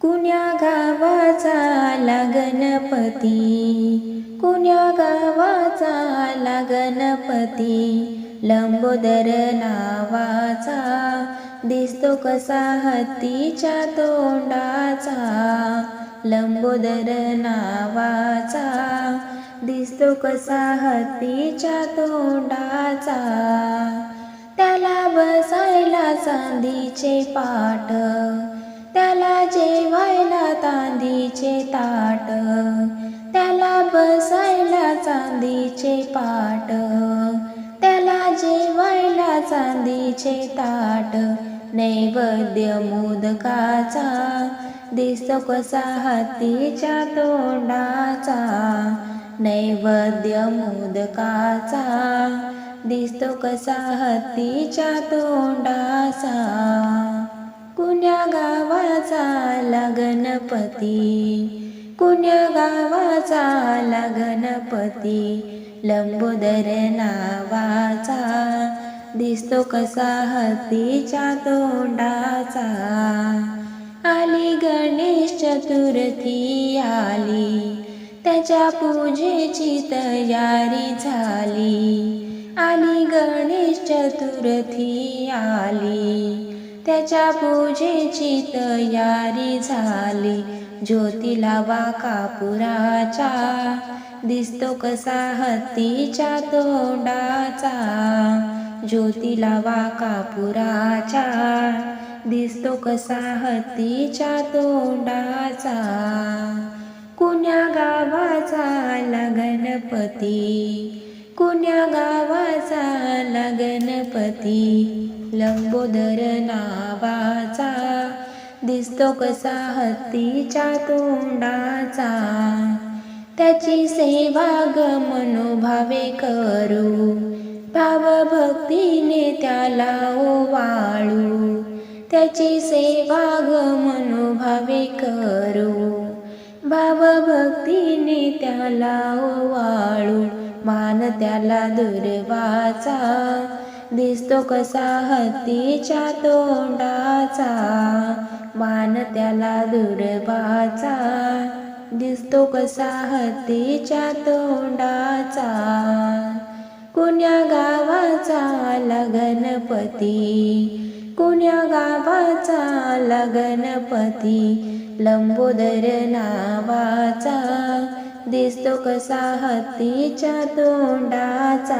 कुण्या गावाचा आला कुण्या गावाचा आला लंबोदर नावाचा. दिसतो कसा हत्तीच्या तोंडाचा? लंबोदर नावाचा. दिसतो कसा हत्तीच्या तोंडाचा? त्याला बसायला चांदीचे पाठ. त्याला जेवायला तांदीचे ताट त्याला बसायला चांदीचे पाट त्याला जेवायला चांदीचे ताट नैवेद्य मोदकाचा दिसतो कसा हत्तीच्या तोंडाचा नैवेद्य मोदकाचा दिसतो कसा हत्तीच्या तोंडाचा. कुण्या गावाचा लगनपती कुण्या गावाचा लगनपती लंबोदर नावाचा. दिसतो कसा हत्तीच्या तोंडाचा. आली गणेश चतुर्थी आली. त्याच्या पूजेची तयारी झाली. आली गणेश चतुर्थी आली. त्याच्या पूजेची तयारी झाली. ज्योतीला लावा कापुराचा दिसतो कसा हत्तीच्या तोंडाचा. ज्योतीला लावा कापुराचा दिसतो कसा हत्तीच्या तोंडाचा. कुण्या गावाचा आला गणपती कुण्या गावाचा आला गणपती लंबोदर नावाचा. दिसतो कसा हत्तीच्या तोंडाचा? त्याची सेवा ग मनोभावे करू. भावभक्तीने त्याला ओवाळू. त्याची सेवा ग मनोभावे करू. भावभक्तीने त्याला ओवाळू. मान त्याला दुर्वाचा. दिसतो कसा हत्तीच्या तोंडाचा. मान त्याला दुर्वाचा. दिसतो कसा हत्तीच्या तोंडाचा. कुण्या गावाचा लगनपती. कुण्या गावाचा लगनपती. लंबोदर नावाचा. दिसतो कसा हत्तीच्या तोंडाचा.